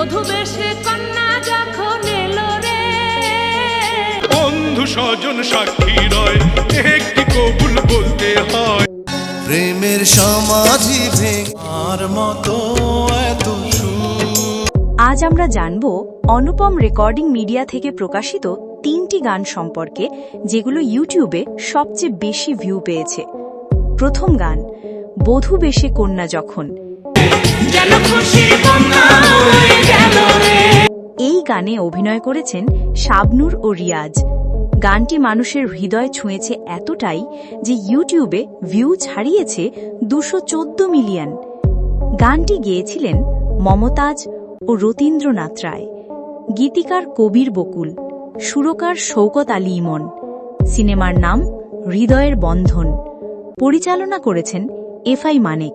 বধু বেশে কন্যা যখন এলো রে। বন্ধু স্বজন সাক্ষী রয় একটি কবুল বলতে হয়। প্রেমের সমাধি ভেঙে আর মতো এত আজ আমরা জানব অনুপম রেকর্ডিং মিডিয়া থেকে প্রকাশিত তিনটি গান সম্পর্কে যেগুলো ইউটিউবে সবচেয়ে বেশি ভিউ পেয়েছে। প্রথম গান বধূ বেশে কন্যা যখন। যেন খুশির কন্যা গানে অভিনয় করেছেন শাবনুর ও রিয়াজ। গানটি মানুষের হৃদয় ছুঁয়েছে এতটাই যে ইউটিউবে ভিউ ছাড়িয়েছে দুশো মিলিয়ন। গানটি গেয়েছিলেন মমতাজ ও রতীন্দ্রনাথ রায়। গীতিকার কবির বকুল, সুরকার শৌকত আলী ইমন। সিনেমার নাম হৃদয়ের বন্ধন। পরিচালনা করেছেন এফআই মানেক।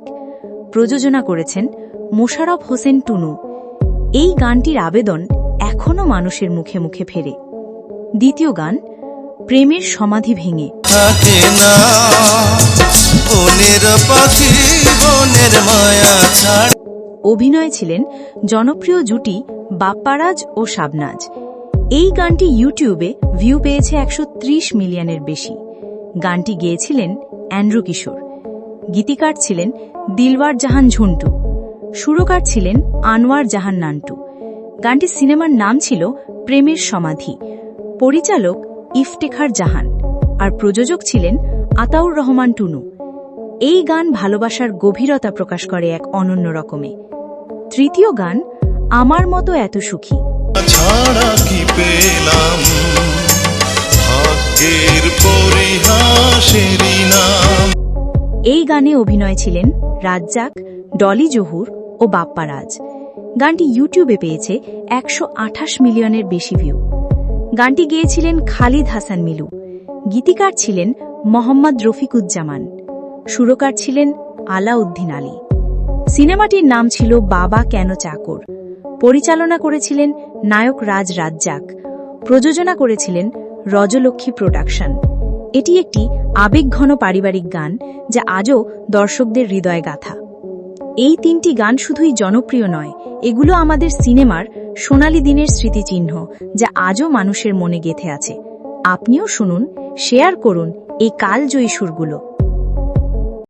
প্রযোজনা করেছেন মোশারফ হোসেন টুনু। এই গানটির আবেদন এখনও মানুষের মুখে মুখে ফেরে। দ্বিতীয় গান প্রেমের সমাধি ভেঙে। অভিনয় ছিলেন জনপ্রিয় জুটি বাপ্পারাজ ও শাবনাজ। এই গানটি ইউটিউবে ভিউ পেয়েছে একশো ত্রিশ মিলিয়নের বেশি। গানটি গেয়েছিলেন অ্যান্ড্রু কিশোর। গীতিকার ছিলেন দিলওয়ার জাহান ঝুন্টু। সুরকার ছিলেন আনোয়ার জাহান নান্টু। গানটির সিনেমার নাম ছিল প্রেমের সমাধি। পরিচালক ইফতেখার জাহান আর প্রযোজক ছিলেন আতাউর রহমান টুনু। এই গান ভালোবাসার গভীরতা প্রকাশ করে এক অনন্য রকমে। তৃতীয় গান আমার মতো এত সুখী। ছাড়া কি পেলাম? ভাগ্যের পরিহাসেরই নাম। এই গানে অভিনয় ছিলেন রাজ্জাক ডলি জহুর ও বাপ্পারাজ গানটি ইউটিউবে পেয়েছে একশো আঠাশ মিলিয়নের বেশি ভিউ গানটি গেয়েছিলেন খালিদ হাসান মিলু। গীতিকার ছিলেন মোহাম্মদ রফিকুজ্জামান। সুরকার ছিলেন আলাউদ্দিন আলী। সিনেমাটির নাম ছিল বাবা কেন চাকর। পরিচালনা করেছিলেন নায়ক রাজ রাজ্জাক। প্রযোজনা করেছিলেন রজলক্ষ্মী প্রোডাকশন। এটি একটি আবেগঘন পারিবারিক গান যা আজও দর্শকদের হৃদয় গাথা এই তিনটি গান শুধুই জনপ্রিয় নয়, এগুলো আমাদের সিনেমার সোনালি দিনের স্মৃতিচিহ্ন, যা আজও মানুষের মনে গেথে আছে। আপনিও শুনুন, শেয়ার করুন এই কালজয়ী সুরগুলো।